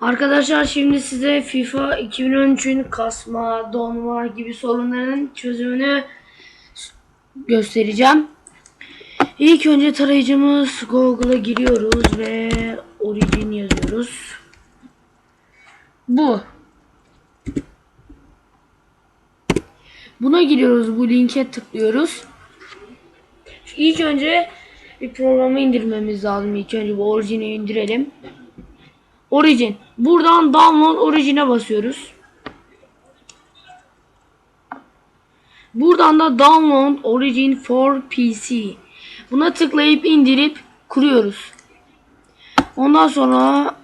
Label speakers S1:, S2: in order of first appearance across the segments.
S1: Arkadaşlar şimdi size FIFA 2013'ün kasma, donma gibi sorunların çözümünü göstereceğim. İlk önce tarayıcımız Google'a giriyoruz ve Origin yazıyoruz. Bu. Buna giriyoruz. Bu linke tıklıyoruz. İlk önce bir programı indirmemiz lazım. İlk önce bu Origin'i indirelim. Origin. Buradan download Origin'e basıyoruz. Buradan da download Origin for PC. Buna tıklayıp indirip kuruyoruz. Ondan sonra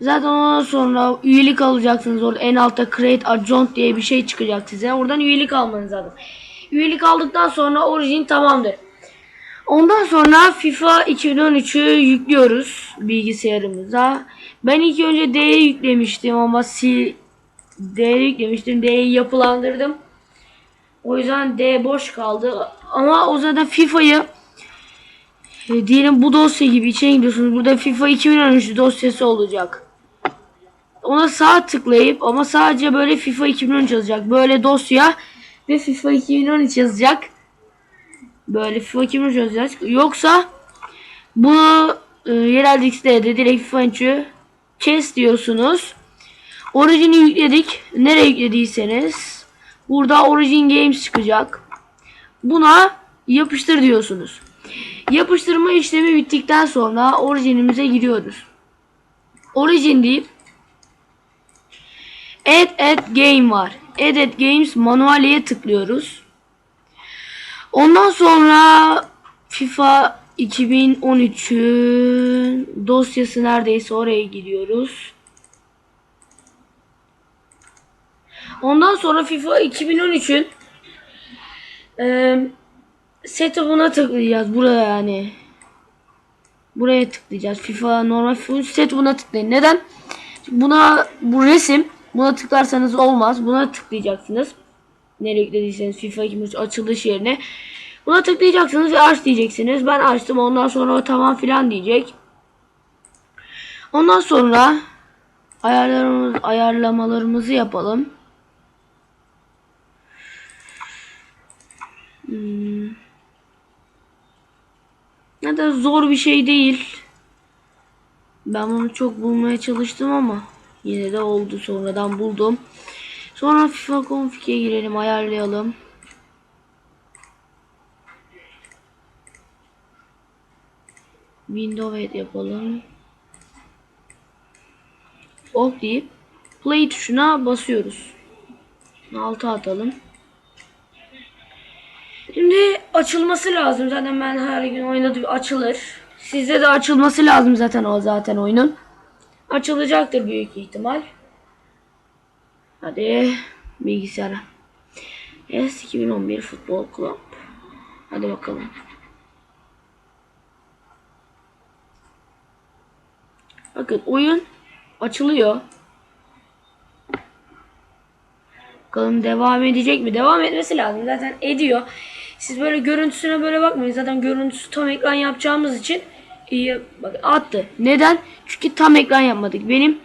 S1: Zaten ondan sonra üyelik alacaksınız. Orada en altta create account diye bir şey çıkacak size. Oradan üyelik almanız lazım. Üyelik aldıktan sonra Origin tamamdır. Ondan sonra FIFA 2013'ü yüklüyoruz bilgisayarımıza. Ben ilk önce D'ye yüklemiştim ama C D'ye yüklemiştim. D'yi yapılandırdım. O yüzden D boş kaldı. Ama o zaten FIFA'yı e, diyelim bu dosya gibi içine gidiyorsunuz. Burada FIFA 2013 dosyası olacak. Ona sağ tıklayıp ama sadece böyle FIFA 2013 yazacak. Böyle dosya ve FIFA 2013 yazacak. Böyle FIFA 2013 yazacak. Yoksa bunu e, yerel X'de direkt FIFA 13'ü kes diyorsunuz. Origin'i yükledik. Nereye yüklediyseniz burada Origin Games çıkacak. Buna yapıştır diyorsunuz. Yapıştırma işlemi bittikten sonra Origin'imize giriyoruz. Origin deyip Add Add Game var. Add Add Games manuel'e tıklıyoruz. Ondan sonra FIFA 2013'ün dosyası neredeyse oraya gidiyoruz. Ondan sonra FIFA 2013'ün eee setup'una tıklayacağız. Buraya yani. Buraya tıklayacağız. FIFA normal FIFA setup'una tıklayın. Neden? Buna bu resim buna tıklarsanız olmaz. Buna tıklayacaksınız. Nereye yüklediyseniz FIFA 2013 açılış yerine. Buna tıklayacaksınız ve aç diyeceksiniz. Ben açtım ondan sonra o tamam filan diyecek. Ondan sonra ayarlarımız, ayarlamalarımızı yapalım. Hmm. Ya da zor bir şey değil. Ben bunu çok bulmaya çalıştım ama yine de oldu sonradan buldum. Sonra FIFA config'e girelim ayarlayalım. Windows 8 yapalım. Ok deyip play tuşuna basıyoruz. Altı atalım. Şimdi açılması lazım. Zaten ben her gün oynadım açılır. Sizde de açılması lazım zaten o zaten oyunun. Açılacaktır büyük ihtimal. Hadi bilgisayara. Yes 2011 Futbol Club. Hadi bakalım. Bakın oyun açılıyor. Bakalım devam edecek mi? Devam etmesi lazım. Zaten ediyor. Siz böyle görüntüsüne böyle bakmayın. Zaten görüntüsü tam ekran yapacağımız için iyi bak attı. Neden? Çünkü tam ekran yapmadık. Benim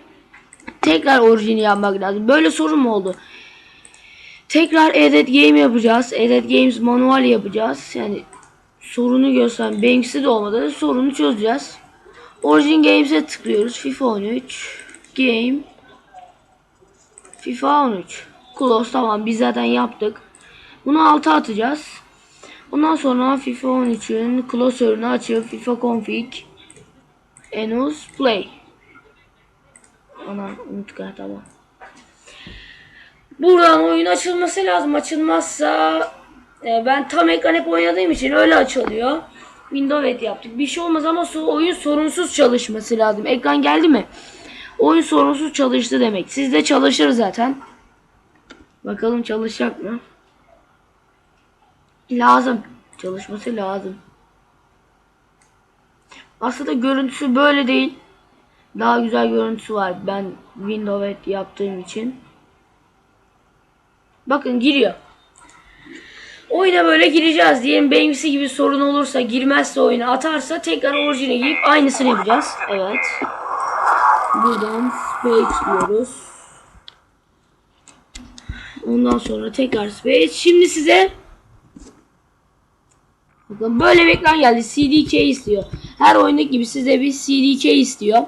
S1: tekrar orijini yapmak lazım. Böyle sorun mu oldu? Tekrar edit game yapacağız. Edit games manual yapacağız. Yani sorunu gösteren Banks'i de olmadı da sorunu çözeceğiz. Origin Games'e tıklıyoruz. FIFA 13 Game FIFA 13 Close tamam biz zaten yaptık. Bunu alta atacağız. Ondan sonra FIFA 13'ün klasörünü açıp FIFA config Enus Play. Ana ha tamam. Buradan oyun açılması lazım. Açılmazsa e, ben tam ekran hep oynadığım için öyle açılıyor. Windows 8 yaptık. Bir şey olmaz ama oyun sorunsuz çalışması lazım. Ekran geldi mi? Oyun sorunsuz çalıştı demek. Sizde çalışır zaten. Bakalım çalışacak mı? Lazım. Çalışması lazım. Aslında görüntüsü böyle değil. Daha güzel görüntüsü var. Ben Windows 8 yaptığım için. Bakın giriyor. Oyuna böyle gireceğiz. Diyelim benimkisi gibi sorun olursa girmezse oyuna atarsa tekrar orijine girip aynısını yapacağız. Evet. Buradan space diyoruz. Ondan sonra tekrar space. Şimdi size Bakın böyle bir ekran geldi. CDK istiyor. Her oyundaki gibi size bir CDK istiyor.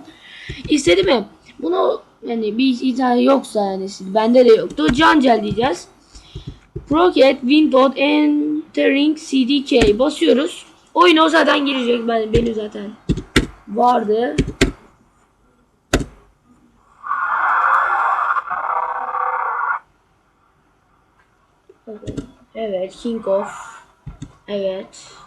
S1: İstedi mi? Bunu yani bir internet yoksa yani bende de yoktu. Cancel diyeceğiz. Rocket Windows Entering CDK basıyoruz. Oyun o zaten girecek. Ben benim zaten vardı. Evet, King of. Evet.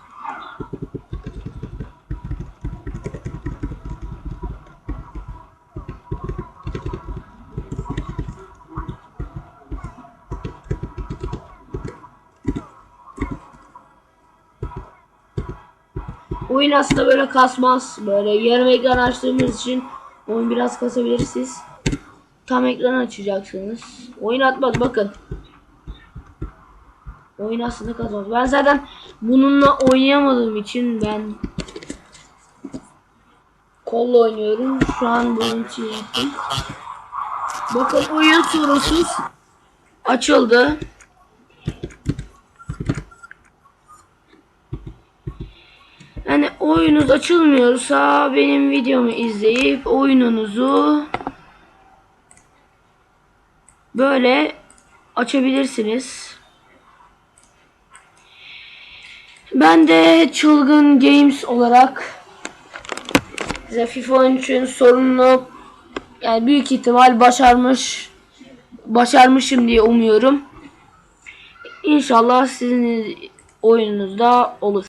S1: Oyun aslında böyle kasmaz. Böyle yarım ekran açtığımız için oyun biraz kasabilir siz. Tam ekran açacaksınız. Oyun atmaz bakın. Oyun aslında kasmaz. Ben zaten bununla oynayamadığım için ben kolla oynuyorum. Şu an bunun için yaptım. Bakın oyun sorunsuz açıldı. Yani oyunuz açılmıyorsa benim videomu izleyip oyununuzu böyle açabilirsiniz. Ben de Çılgın Games olarak size FIFA 13'ün sorununu yani büyük ihtimal başarmış başarmışım diye umuyorum. İnşallah sizin oyununuzda olur.